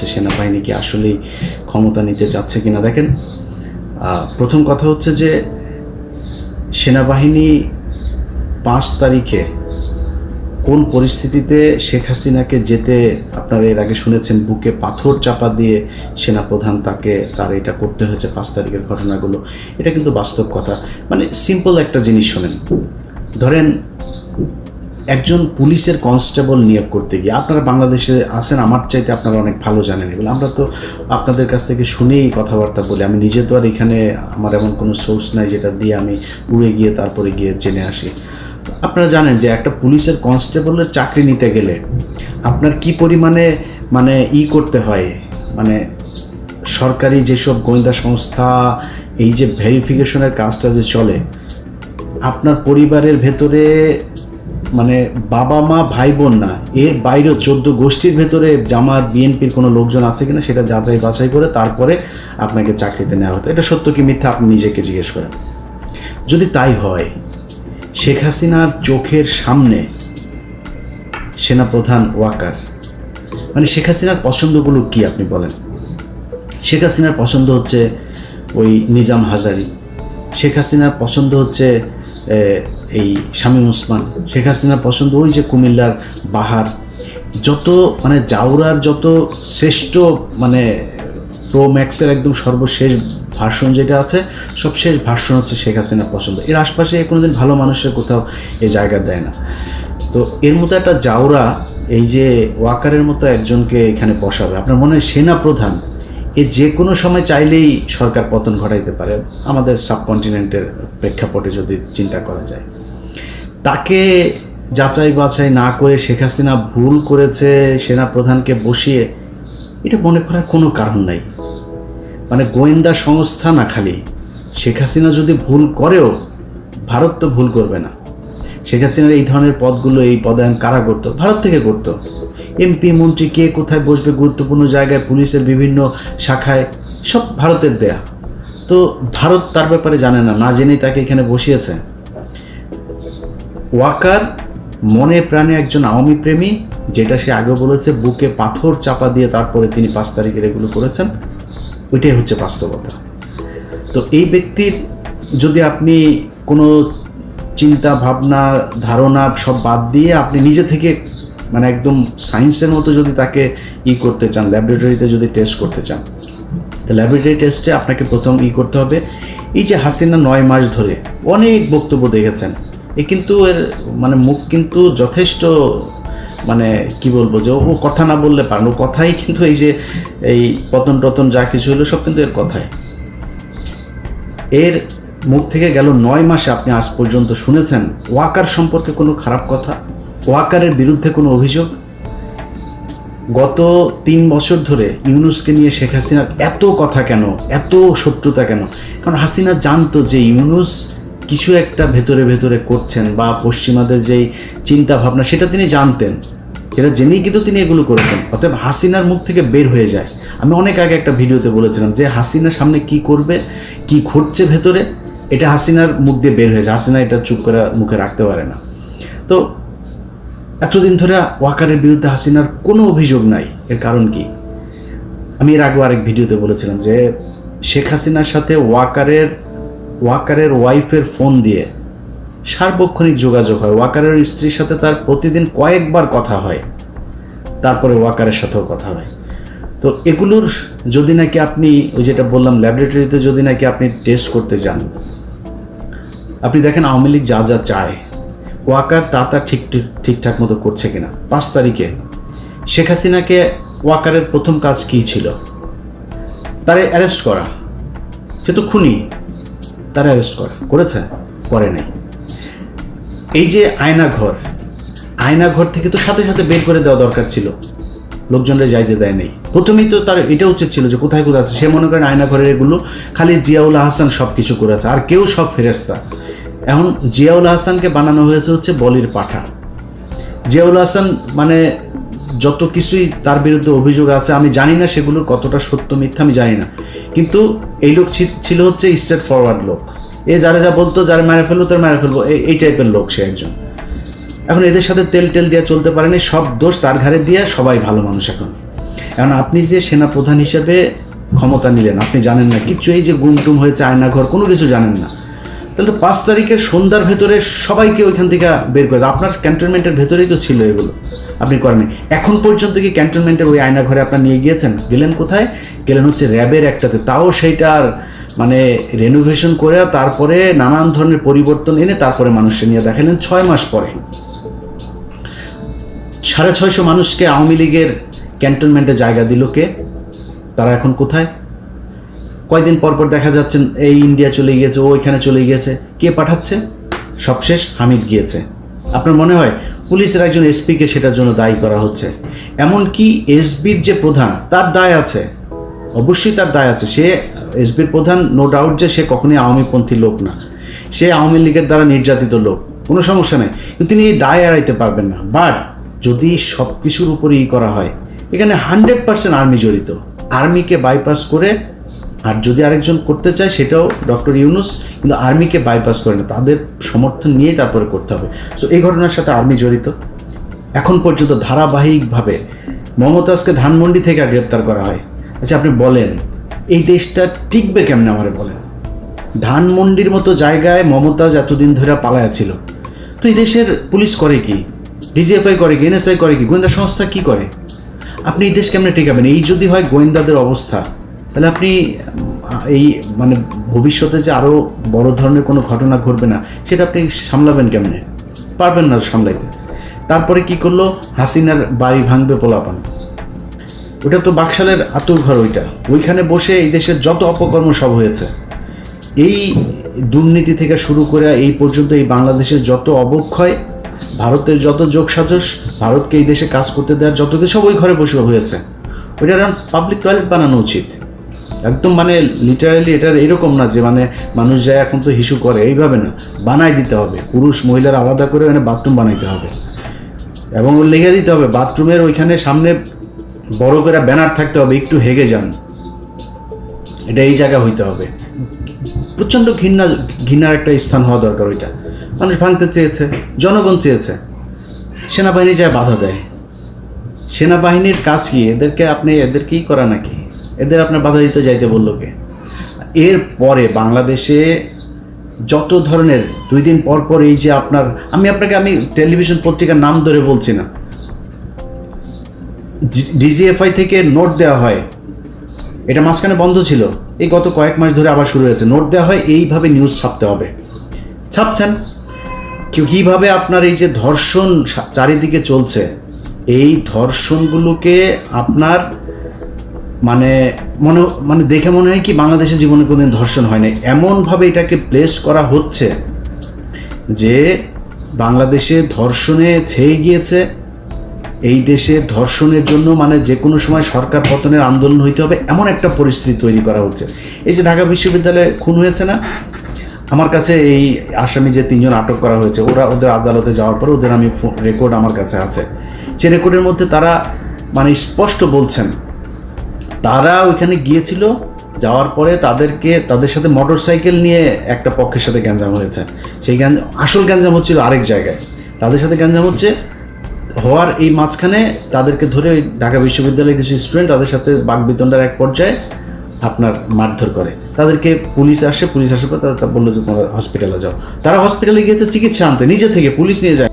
হচ্ছে সেনাবাহিনী কি আসলেই ক্ষমতা নিতে চাচ্ছে কিনা? দেখেন প্রথম কথা হচ্ছে যে সেনাবাহিনী পাঁচ তারিখে কোন পরিস্থিতিতে শেখ হাসিনাকে যেতে আপনারা এর আগে শুনেছেন, বুকে পাথর চাপা দিয়ে সেনাপ্রধান তাকে, তার এটা করতে হয়েছে পাঁচ তারিখের ঘটনাগুলো, এটা কিন্তু বাস্তব কথা। মানে সিম্পল একটা জিনিস শোনেন। ধরেন একজন পুলিশের কনস্টেবল নিয়োগ করতে গিয়ে, আপনারা বাংলাদেশে আছেন, আমার চাইতে আপনারা অনেক ভালো জানেন এগুলো। আমরা তো আপনাদের কাছ থেকে শুনেই কথাবার্তা বলি। আমি নিজে তো আর এখানে আমার এমন কোনো সোর্স নাই যেটা দিয়ে আমি উড়ে গিয়ে তারপরে গিয়ে জেনে আসি। আপনারা জানেন যে একটা পুলিশের কনস্টেবলের চাকরি নিতে গেলে আপনার কি পরিমাণে মানে ই করতে হয়? মানে সরকারি যেসব গোয়েন্দা সংস্থা, এই যে ভেরিফিকেশনের কাজটা যে চলে, আপনার পরিবারের ভেতরে মানে বাবা মা ভাই বোন না, এর বাইরেও চোদ্দ গোষ্ঠীর ভেতরে জামাত, বিএনপির কোনো লোকজন আছে কিনা সেটা যাচাই বাছাই করে তারপরে আপনাকে চাকরিতে নেওয়া হতো। এটা সত্য কি মিথ্যা? আপনি নিজেকে জিজ্ঞেস করেন। যদি তাই হয়, শেখ হাসিনার চোখের সামনে সেনাপ্রধান ওয়াকার মানে শেখ হাসিনার পছন্দগুলো কি আপনি বলেন? শেখ হাসিনার পছন্দ হচ্ছে ওই নিজাম হাজারি। শেখ হাসিনার পছন্দ হচ্ছে এই শামীম ওসমান, শেখ হাসিনার পছন্দ ওই যে কুমিল্লার বাহার, যত মানে জাউরার যত শ্রেষ্ঠ মানে প্রো ম্যাক্সের একদম সর্বশেষ ভার্সন যেটা আছে, সব শেষ ভার্সন হচ্ছে শেখ হাসিনার পছন্দ। এর আশপাশে কোনোদিন ভালো মানুষের কোথাও এ জায়গা দেয় না। তো এর মতো একটা জাউরা, এই যে ওয়াকারের মতো একজনকে এখানে বসাবে। আপনার মনে হয় সেনা প্রধান এ যে কোনো সময় চাইলেই সরকার পতন ঘটাইতে পারে, আমাদের সাবকন্টিনেন্টের প্রেক্ষাপটে যদি চিন্তা করা যায়। তাকে যাচাই বাছাই না করে শেখ হাসিনা ভুল করেছে সেনা প্রধানকে বসিয়ে, এটা মনে করার কোনো কারণ নাই। মানে গোয়েন্দা সংস্থা না খালি, শেখ হাসিনা যদি ভুল করেও, ভারত তো ভুল করবে না। শেখ হাসিনার এই ধরনের পদগুলো, এই পদায়ন কারা করতো? ভারত থেকে করতো। এমপি, মন্ত্রী কে কোথায় বসবে গুরুত্বপূর্ণ জায়গায়, পুলিশের বিভিন্ন শাখায়, সব ভারতের দেয়া। তো ভারত তার ব্যাপারে জানে না না জেনেই তাকে এখানে বসিয়েছে। ওয়াকার মনে প্রাণে একজন আওয়ামী প্রেমী, যেটা সে আগে বলেছে, বুকে পাথর চাপা দিয়ে তারপরে তিনি পাঁচ তারিখের এগুলো করেছেন, ওইটাই হচ্ছে বাস্তবতা। তো এই ব্যক্তির যদি আপনি কোনো চিন্তা, ভাবনা, ধারণা সব বাদ দিয়ে আপনি নিজে থেকে মানে একদম সায়েন্সের মতো যদি তাকে ই করতে চান ল্যাবরেটরিতে যদি টেস্ট করতে চান, তো ল্যাবরেটরি টেস্টে আপনাকে প্রথম ই করতে হবে। এই যে হাসিনা নয় মাস ধরে অনেক বক্তব্য দেখেছেন, এ কিন্তু এর মানে মুখ কিন্তু যথেষ্ট মানে কি বলব যে ও কথা না বললে পারেন ও কথাই কিন্তু এই যে এই পতন টতন যা কিছু হলো সব কিন্তু এর কথাই। এর মুখ থেকে গেল নয় মাসে আপনি আজ পর্যন্ত শুনেছেন ওয়াকার সম্পর্কে কোনো খারাপ কথা? ওয়াকারের বিরুদ্ধে কোনো অভিযোগ? গত তিন বছর ধরে ইউনুসকে নিয়ে শেখ হাসিনার এত কথা কেন? এত শত্রুতা কেন? কারণ হাসিনা জানতো যে ইউনুস কিছু একটা ভেতরে ভেতরে করছেন বা পশ্চিমাদের যেই চিন্তা ভাবনা সেটা তিনি জানতেন। এটা জেনেই কিন্তু তিনি এগুলো করেছেন। অতএব হাসিনার মুখ থেকে বের হয়ে যায়। আমি অনেক আগে একটা ভিডিওতে বলেছিলাম যে হাসিনা সামনে কি করবে, কি ঘটছে ভেতরে, এটা হাসিনার মুখ দিয়ে বের হয়ে যায়। হাসিনা এটা চুপ করে মুখে রাখতে পারে না। তো এতদিন ধরে ওয়াকারের বিরুদ্ধে হাসিনার কোনো অভিযোগ নাই। এর কারণ কি? আমি এর আগেও আরেক ভিডিওতে বলেছিলাম যে শেখ হাসিনার সাথে ওয়াকারের ওয়াকারের ওয়াইফের ফোন দিয়ে সার্বক্ষণিক যোগাযোগ হয়। ওয়াকারের স্ত্রীর সাথে তার প্রতিদিন কয়েকবার কথা হয়। তারপরে ওয়াকারের সাথেও কথা হয়। তো এগুলোর যদি নাকি আপনি ওই যেটা বললাম, ল্যাবরেটরিতে যদি নাকি আপনি টেস্ট করতে যান, আপনি দেখেন আওয়ামী লীগ যা যা চায় ওয়াকার তা তা ঠিক ঠিক ঠিকঠাক মতো করছে কিনা। পাঁচ তারিখে শেখ হাসিনাকে ওয়াকারের প্রথম কাজ কী ছিল? তারে অ্যারেস্ট করা। সে তো খুনি। তারা অ্যারেস্ট করা। করেছে? করে নাই। এই যে আয়না ঘর আয়না ঘর থেকে তো সাথে সাথে বের করে দেওয়া দরকার ছিল। লোকজনরা যাইতে দেয় নেই। প্রথমেই তো তার এটা উচিত ছিল যে কোথায় কোথায় আছে। সে মনে করেন আয়না ঘরের এগুলো, খালি জিয়াউল হাসান সব কিছু করেছে। আর কেউ সব ফেরেস্তা এখন জিয়াউল হাসানকে বানানো হয়েছে হচ্ছে বলির পাঠা। জিয়াউল হাসান মানে যত কিছুই তার বিরুদ্ধে অভিযোগ আছে, আমি জানি না সেগুলোর কতটা সত্য মিথ্যা, আমি জানি না। কিন্তু এই লোক ছিল হচ্ছে স্ট্রেট ফরওয়ার্ড লোক। এ যারা যা বলতো, যারা মেরে ফেলব, তার মেরে ফেলব এই- এই টাইপের লোক সে একজন। এখন এদের সাথে তেল টেল দিয়ে চলতে পারেনি সব দোষ তার ঘাড়ে দিয়ে সবাই ভালো মানুষ এখন। এখন আপনি যে সেনা প্রধান হিসেবে ক্ষমতা নিলেন, আপনি জানেন না, কিচ্ছু এই যে গুমটুম হয়েছে, আয়নাঘর, কোনো কিছু জানেন না। তাহলে পাঁচ তারিখের সন্ধ্যার ভেতরে সবাইকে ওইখান থেকে বের করে আপনার ক্যান্টনমেন্টের ভেতরেই তো ছিল এগুলো। আপনি করেননি। এখন পর্যন্ত কি ক্যান্টনমেন্টের ওই আয়না ঘরে আপনার নিয়ে গিয়েছেন? গেলেন কোথায়? গেলেন হচ্ছে র্যাবের একটাতে। তাও সেইটার মানে রেনোভেশন করে তারপরে নানান ধরনের পরিবর্তন এনে তারপরে মানুষকে নিয়ে দেখালেন ছয় মাস পরে। সাড়ে ছয়শো মানুষকে আওয়ামী লীগের ক্যান্টনমেন্টে জায়গা দিল কে? তারা এখন কোথায়? কয়দিন পর পর দেখা যাচ্ছেন এই ইন্ডিয়া চলে গিয়েছে, ও চলে গিয়েছে। কে পাঠাচ্ছে? সবশেষ হামিদ গিয়েছে। আপনার মনে হয় পুলিশের একজন এসপিকে সেটার জন্য দায়ী করা হচ্ছে? এমনকি এসবির যে প্রধান, তার দায় আছে। অবশ্যই তার দায় আছে। সে এসবির প্রধান নো ডাউট যে সে কখনোই আওয়ামীপন্থী লোক না। সে আওয়ামী লীগের দ্বারা নির্যাতিত লোক। কোনো সমস্যা নেই। কিন্তু তিনি এই দায় এড়াইতে পারবেন না। বাট যদি সব কিছুর উপরেই করা হয়, এখানে হান্ড্রেড পার্সেন্ট আর্মি জড়িত। আর্মিকে বাইপাস করে আর যদি আরেকজন করতে চায়, সেটাও ডক্টর ইউনুস কিন্তু আর্মিকে বাইপাস করে না, তাদের সমর্থন নিয়ে তারপরে করতে হবে। সো এই ঘটনার সাথে আর্মি জড়িত। এখন পর্যন্ত ধারাবাহিকভাবে মমতাজকে ধানমন্ডি থেকে গ্রেপ্তার করা হয়। আচ্ছা আপনি বলেন, এই দেশটা টিকবে কেমনে আমারে বলেন? ধানমন্ডির মতো জায়গায় মমতাজ এতদিন ধরে পালায়া ছিল। তো এই দেশের পুলিশ করে কি? ডিজিএফআই করে কি? এনএসআই করে কি? গোয়েন্দা সংস্থা কি করে? আপনি এই দেশ কেমনে টিকাবেন? এই যদি হয় গোয়েন্দাদের অবস্থা। তাহলে আপনি এই মানে ভবিষ্যতে যে আরও বড় ধরনের কোনো ঘটনা ঘটবে না, সেটা আপনি সামলাবেন কেমনে? পারবেন না সামলাইতে। তারপরে কি করল? হাসিনার বাড়ি ভাঙবে পোলাপান। ওটা তো বাকশালের আতুর ঘর ওইটা। ওইখানে বসে এই দেশের যত অপকর্ম সব হয়েছে। এই দুর্নীতি থেকে শুরু করে এই পর্যন্ত এই বাংলাদেশের যত অবক্ষয়, ভারতের যত যোগসাজস ভারতকে এই দেশে কাজ করতে দেওয়ার যত কিছু সব ওই ঘরে বসে হয়েছে। ওইটা পাবলিক টয়লেট বানানো উচিত। একদম মানে লিটারালি এটার এরকম না যে মানে মানুষ যায় এখন তো হিসু করে, এইভাবে না। বানাই দিতে হবে। পুরুষ মহিলার আলাদা করে মানে বাথরুম বানাইতে হবে। এবং লিখে দিতে হবে বাথরুমের ওইখানে সামনে বড় করে ব্যানার থাকতে হবে, একটু হেগে যান। এটা এই জায়গা হইতে হবে। প্রচণ্ড ঘৃণা, ঘৃণার একটা স্থান হওয়া দরকার ওইটা। মানুষ ভাঙতে চেয়েছে, জনগণ চেয়েছে। সেনাবাহিনী যায় বাধা দেয়। সেনাবাহিনীর কাজ কি? এদেরকে আপনি এদেরকেই করা নাকি? এদের আপনার বাধা দিতে যাইতে বলল কে? এর পরে বাংলাদেশে যত ধরনের, দুই দিন পর পর এই যে আপনার, আমি আপনাকে, আমি টেলিভিশন পত্রিকার নাম ধরে বলছি না। ডিজিএফআই থেকে নোট দেওয়া হয়। এটা মাঝখানে বন্ধ ছিল। এই গত কয়েক মাস ধরে আবার শুরু হয়েছে। নোট দেওয়া হয়, এইভাবে নিউজ ছাপতে হবে। ছাপছেন। কেউ কীভাবে আপনার এই যে ধর্ষণ চারিদিকে চলছে? এই ধর্ষণগুলোকে আপনার মানে মনে মানে দেখে মনে হয় কি বাংলাদেশের জীবনে কোনোদিন ধর্ষণ হয় নাই এমনভাবে এটাকে প্লেস করা হচ্ছে যে বাংলাদেশে ধর্ষণে ছেয়ে গিয়েছে। এই দেশে ধর্ষণের জন্য মানে যে কোনো সময় সরকার পতনের আন্দোলন হইতে হবে, এমন একটা পরিস্থিতি তৈরি করা হচ্ছে। এই যে ঢাকা বিশ্ববিদ্যালয়ে খুন হয়েছে না? আমার কাছে এই আসামি যে তিনজন আটক করা হয়েছে, ওরা ওদের আদালতে যাওয়ার পরে ওদের আমি রেকর্ড আমার কাছে আছে। সে রেকর্ডের মধ্যে তারা মানে স্পষ্ট বলছেন তারা ওইখানে গিয়েছিল, যাওয়ার পরে তাদেরকে, তাদের সাথে মোটর সাইকেল নিয়ে একটা পক্ষের সাথে গ্যাঞ্জাম হয়েছে। সেই গ্যাঞ্জাম আসল গ্যাঞ্জাম হচ্ছিল আরেক জায়গায়। তাদের সাথে গ্যাঞ্জাম হচ্ছে, হওয়ার এই মাঝখানে তাদেরকে ধরে ওই ঢাকা বিশ্ববিদ্যালয়ের কিছু স্টুডেন্ট তাদের সাথে বাগবিতণ্ডার এক পর্যায়ে আপনার মারধর করে। তাদেরকে পুলিশ আসে, পুলিশ আসার পর তারা বলল যে, তোমরা হসপিটালে যাও। তারা হসপিটালে গিয়েছে, চিকিৎসা আনতে, নিজে থেকে পুলিশ নিয়ে যায়।